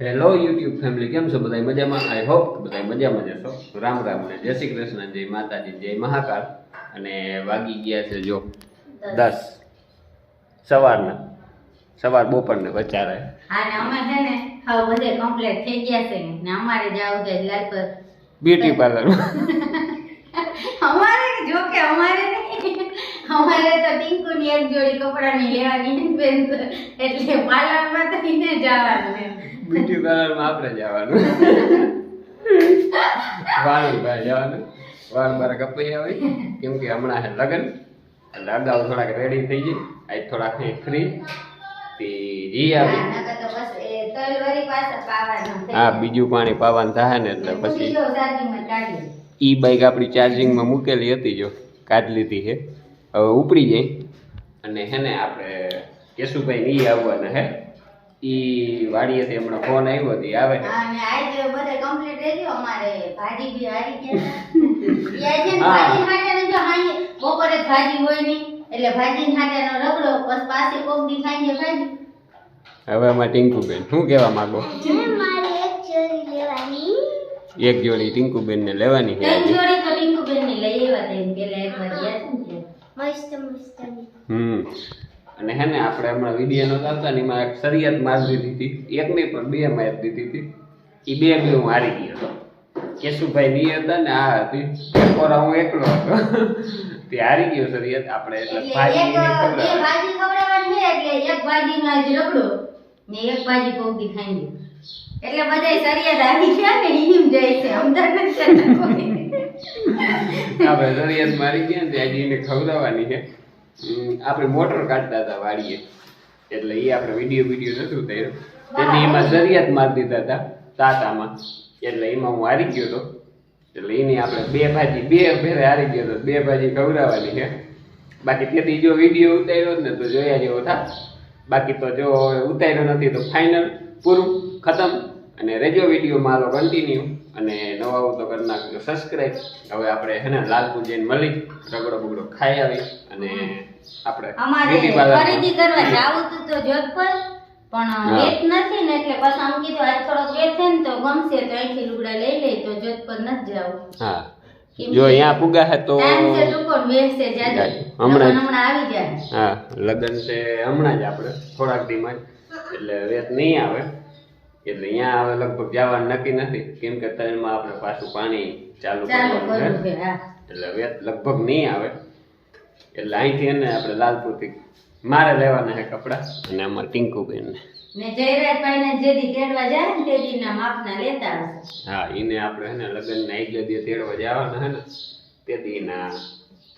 Hello YouTube family કેમ છો? બધા મજામાં? આઈ હોપ બધા મજામાં જશો રામ રામ ને જય શ્રી કૃષ્ણ જય માતાજી જય મહાકાળ અને વાગી ગયા છે જો દસ. સવારના. સવાર બપોરને વચારે હા ને અમે છે ને હા બધે કમ્પ્લીટ થઈ ગયા છે. ને અમારે જાવું છે લાલપર બ્યુટી પાર્લર અમારે જો કે અમારે અમારે તો ટીંકુની એક જોડી કપડાની લેવાની એટલે પાર્લરમાં તો એને જવાનું બ્યુટી પાર્લરમાં આપણે જવાનું. વાળ ભાઈ જવાનું. વાળ મારા કપાઈ આવે. કેમ કે હમણાં છે લગ્ન. એટલે અગાઉ થોડાક રેડી થઈ જાય આજ થોડાક ફ્રી તે જી આવી. હા, બીજું પાણી પાવાનું થાય ને એટલે પછી ઈ બાઈક આપણી ચાર્જિંગમાં મૂકેલી હતી જો. કાઢી લીધી છે હવે ઉપડી જાય. અને હે ને આપણે કેશુભાઈ ની આવવાના હે. ઈ વાડીએ થી હમણાં ફોન આવ્યો હતી આવે. અને આજે બધે કમ્પ્લીટ થઈ ગયો. અમારે ભાજી બી હારી ગયા આજે ને. ભાજી હાટેને જો હાઈ બપોરે જ ભાજી હોય નહીં એટલે ભાજી હાટેનો રગડો બસ પાછી કોક દી ખાઈને ભાજી. હવે આમાં ટીંકુબેન શું કહેવા માંગો? મારે એક જોડી લેવાની. એક જોડી ટીંકુબેન ને લેવાની છે એક જોડી તો ટીંકુબેનની લઈ આવ્યા હતા પેલા એક વાર ગયા મસ્ત મસ્ત. હમ. અને હે ને આપણે હમણાં વીડિયો આવતા ને એમાં એક શરિયાત માર દીધી હતી. એક નહીં પણ બે મારી દીધી હતી. એ બે બે હું હારી ગયો હતો. કેશુભાઈ ની હતા ને આ હતી. એક હું એકલો હતો. તે હારી ગયો શરિયાત આપણે એટલે ભાજી ભાજી ખવડાવવાની એટલે એક ભાજીમાં જ રગડો. ને એક ભાજી કોક ખાઈ. એટલે બધાય સરિયાદ આવી ગયા ને ઈમ જાય છે અમદાર નથી આપણે શરિયાત મારી ગયા ને ત્યાં જઈને એને ખવડાવવાની છે. આપણે મોટર કાઢતા હતા વાડીએ. એટલે એ આપણે વીડિયો વીડિયો નતું થયો તેથી એમાં શરિયાત મારી દીધા હતા તાતામાં. એટલે એમાં હું હારી ગયો હતો. એટલે એની આપણે બે ભાજી બે ફેરે હારી ગયો હતો. બે ભાજી ખવડાવવાની છે. બાકી તેથી જો વીડિયો ઉતાર્યો જ ને તો જોયા જેવો થાત. બાકી તો જો ઉતાર્યો નથી તો ફાઇનલ પૂરું ખતમ. અને રેજો વીડિયો મારો કન્ટિન્યુ અને નવા આવું તો કરી નાખજો સબસ્ક્રાઈબ હવે આપણે હે ને લાલપુર જઈને મળી રગડો બગડો ખાઈ આવી અને આપણે અમારે beauty ખરીદી કરવા જાવું તો જોધપુર પણ. વેત નથી ને એટલે બસ આમ કીધું આજ થોડોક વેત છે ને તો ગમશે તો અહીંથી લુગડા લઈ લઈ તો જોધપુર નથી જાવું હા. જો અહીંયા પુગા હે તો હમણાં હમણાં આવી જાય. હા લગ્ન છે હમણાં જ આપણે થોડાક જ. એટલે વેત નહીં આવે. એટલે અહીંયા હવે લગભગ જવાનું નક્કી નથી. કેમ કે તળમાં આપણે પાછું પાણી ચાલુ કરવાનું છે. એટલે વેત લગભગ નહીં આવે. એટલે અહીંથી એને આપણે લાલપુરથી મારે લેવાના છે કપડા અને અમારે ટીંકુબેનને બેન ને જે દી તેડવા જાય ને તે ના માપના લેતા આવશે હા એને આપણે હે ને લગ્નના એક બે તેડવા જવાના હે ને તે દી ના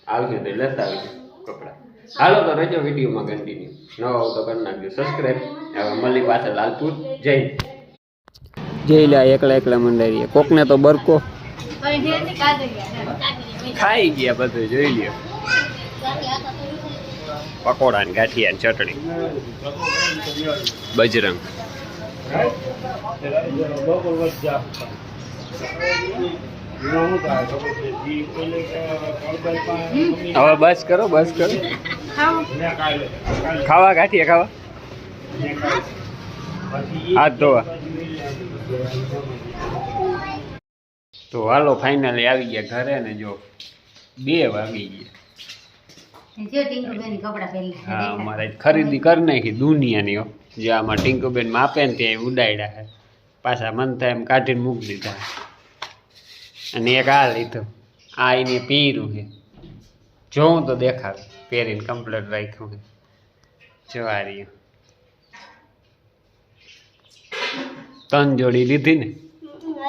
આવશે તો લેતા આવજો કપડા. હાલો તો રહેજો વિડીયોમાં કન્ટિન્યુ ન આવું તો કરી નાખજો. સબસ્ક્રાઈબ હવે મળી પાસે લાલપુર. જય જઈ લે એકલા એકલા મંડાવીએ. કોકને તો બરકો. ખાઈ ગયા બધું, જોઈ લ્યો. પકોડા ને ગાંઠિયા ને ચટણી. બજરંગ. હવે બસ કરો બસ કરો. ખાવા ગાંઠિયા ખાવા? હાથ ધોવા. તો હાલો ફાઇનલી આવી ગયા ઘરે ને જો બે વાગી ગયા. હા અમારે ખરીદી કરી નાખી દુનિયાની. જે આમાં ટીંકુબેન માપે ને ત્યાં ઉડાડ્યા છે. પાછા મન થાય એમ કાઢીને મૂકી દીધા અને એક આ લીધો. આ એને પીરું છે. જોઉં તો દેખાવે પહેરીને કમ્પ્લેટ રાખ્યું છે. જો આ રહ્યું. ત્રણ જોડી લીધી ને?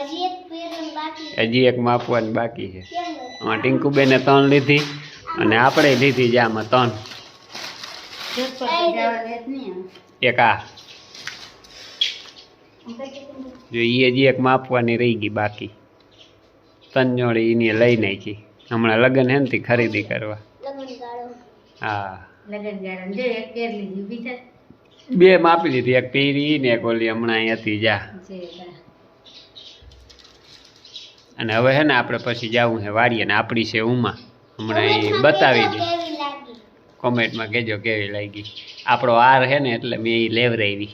હજી એક પેરણ બાકી હજી એક માપવાની બાકી છે. હા આમાં ટીંકુબેને ત્રણ લીધી અને આપણે લીધી છે આમાં ત્રણ. એક આ. જો એ હજી એક માપવાની રહી ગઈ બાકી. ત્રણ જોડી એની લઈ નાખી. હમણાં લગ્ન હે ને ખરીદી કરવા. હા. લગ્ન જો એક લીધી બીજા. બે માપી લીધી એક પીરી ને એક ઓલી હમણાં અહીંયાથી જા. અને હવે હે ને આપણે પછી જવું છે વાડીએ ને આપણી છે ઉમા. હમણાં એ બતાવી દે. કોમેન્ટમાં કહેજો કેવી લાગી. આપણો હાર હે ને એટલે મેં એ લેવરાવી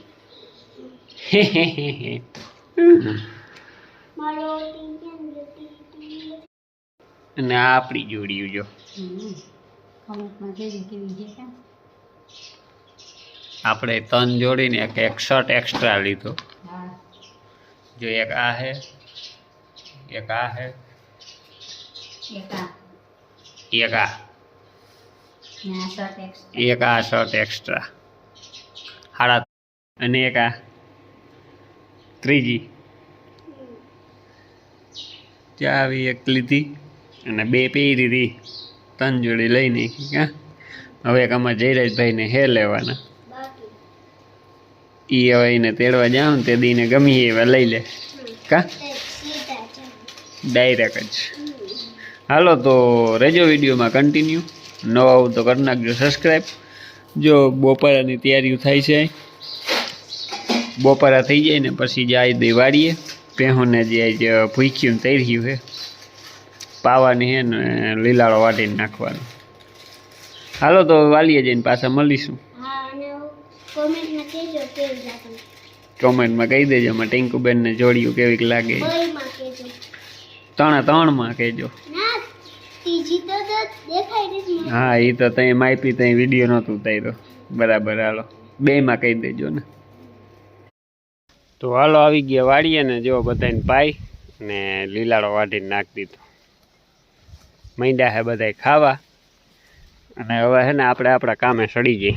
અને આપણી જોડી જો. કોમેન્ટમાં કેવી છે? આપણે તન જોડીને એક એક શર્ટ એક્સ્ટ્રા લીધો. જો એક આ હે એક આ હે એક આ. એક આ. શર્ટ એક્સ્ટ્રા હાડા અને એક આ. ત્રીજી. ત્યાં આવી એક લીધી અને બે પહેરી હતી ત્રણ જોડી લઈ નાખી હવે એક આમાં જયરાજભાઈને હે લેવાના. એ હવે એને તેડવા જાવ ને તે દીને ગમી એવા લઈ લે. કા? ડાયરેક્ટ જ. હાલો તો રેજો વિડીયોમાં કન્ટિન્યુ નવા આવું તો કરી નાખજો સબસ્ક્રાઈબ જો બપોરાની તૈયારીઓ થાય છે. બપોરા થઈ જાય ને પછી જાય દિવાળીએ પહેહોને જે ભૂખ્યું તૈર્યું છે પાવાની છે ને લીલાળો વાટીને નાખવાનો. હાલો તો વાલીએ જઈને પાછા મળીશું. કોમેન્ટમાં કહેજો કેવી લાગે. કોમેન્ટમાં કહી દેજો અમે ટિંકુબેનને જોડિયું કેવીક લાગે. બળીમાં કહેજો. ત્રણે ત્રણમાં કહેજો. ના ત્રીજી તો તો દેખાય નથી હા એ તો તઈ માપી તઈ વીડિયો નહોતું ઉતાર્યો. બરાબર હાલો. બેમાં કહી દેજો ને. તો હાલો આવી ગયા વાડીએ ને જો બધાને પાઈ ને લીલાડો વાઢીને નાખી દીધો. મૈંડા હે બધાય ખાવા. અને હવે હે ને આપણે આપણા કામે સડી જઈ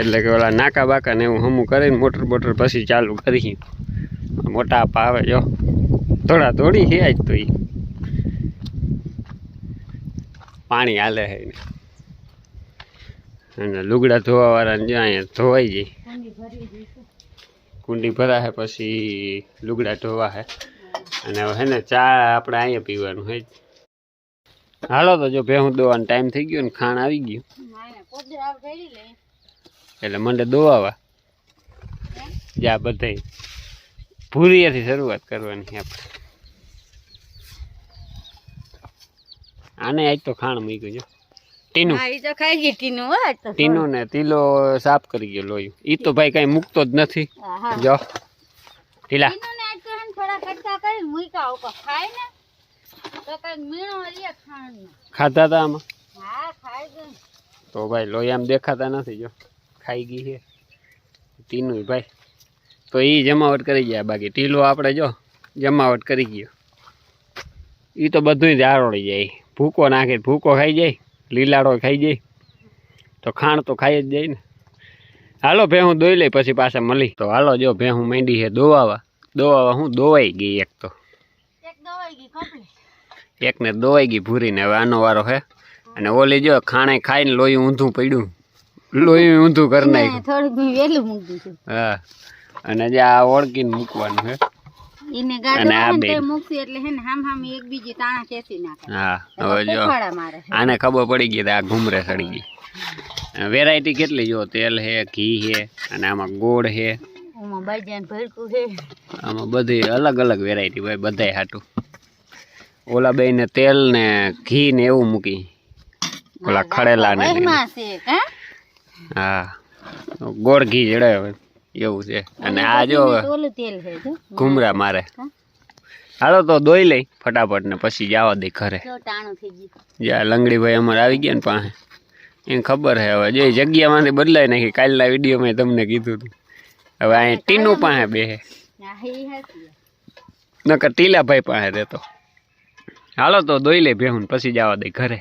એટલે કે ઓલા નાકા બાકા ને એવું હમું કરીને મોટર બોટર પછી ચાલુ કરી મોટા આપા આવે જો. થોડા થોડી છે આજ તો પાણી હાલે છે અને લુગડા ધોવાવાળાને જો અહીંયા ધોવાઈ જાય. કુંડી ભરાશે પછી લુગડા ધોવાશે અને હવે ને ચા આપણે અહીંયા પીવાનું હે હાલો તો જો ભેહું દોવાનો ટાઈમ થઈ ગયો ને ખાણ આવી ગયું. એટલે મંડે દોવાવા. જા બધાય. ભૂરીયાથી શરૂઆત કરવાની આપણે. આને આજ તો ખાણ મૂક્યું જો ટીનું. તો ખાઈ ગઈ ટીનું આજ ને તીલો સાફ કરી ગયો લોહી ઈ તો ભાઈ કઈ મૂકતો જ નથી. જો. ટીલા ટીનું ખાધા હતા આમાં? તો ભાઈ લોહી આમ દેખાતા નથી જો. ખાઈ ગઈ છે. ટીનું ભાઈ. તો એ જમાવટ કરી ગયા બાકી. ટીલો આપણે જો જમાવટ કરી ગયો. એ તો બધું જ જાય. ભૂકો નાખે ભૂકો ખાઈ જાય. લીલાડો ખાઈ જાય. તો ખાણ તો ખાઈ જ જાય ને. હાલો ભેહું દોઈ લઈ પછી પાછા મળી. તો હાલો જો ભેહું માંડી છે દોવાવા. દોવાવા હું દોવાઈ ગઈ એક તો. એકને દોવાઈ ગઈ ભૂરીને. હવે આનો વારો હે. અને ઓલી જો ખાણે ખાઈને લોહી ઊંધું પડ્યું. લોહી ઊંધું કરી નાખ્યું. થોડુંક મેં વહેલું મૂકી દીધું. હા. અને જે આ ઓળકીને મૂકવાનું છે. એને અને ગાડો આ આવે ને મૂકશું એટલે હે ને હામ હામ એક બીજી તાણા ખેંચી નાખે. હા હવે જો આને ખબર પડી ગઈ આ ઘૂમરે સડી ગઈ. વેરાયટી કેટલી જો તેલ છે ઘી છે અને આમાં ગોળ ભડકું છે. આમાં બધી અલગ અલગ વેરાયટી ભાઈ બધાય હાટું. ઓલા બેને તેલ ને ઘી ને એવું મૂકી. ઓલા ખડેલા ને હા. ગોળ ઘી જડાવે એવું છે. અને આ જો હવે ઓલું તેલ છે જો. ઘૂમરા મારે. હાલો તો દોઈ લઈ ફટાફટ ને પછી જવા દે ઘરે. જો લંગડીભાઈ અમારે આવી ગયા ને પાસે. એને ખબર છે હવે. જે જગ્યામાંથી બદલાઈ નાખી કાલના વિડીયોમાં તમને કીધું હતું હવે અહીં ટીનું પાસે બે હા એ નકર ટીલાભાઈ પાસે રહેતો. હાલો તો દોઈ લે ભેહું ને પછી જવા દે ઘરે.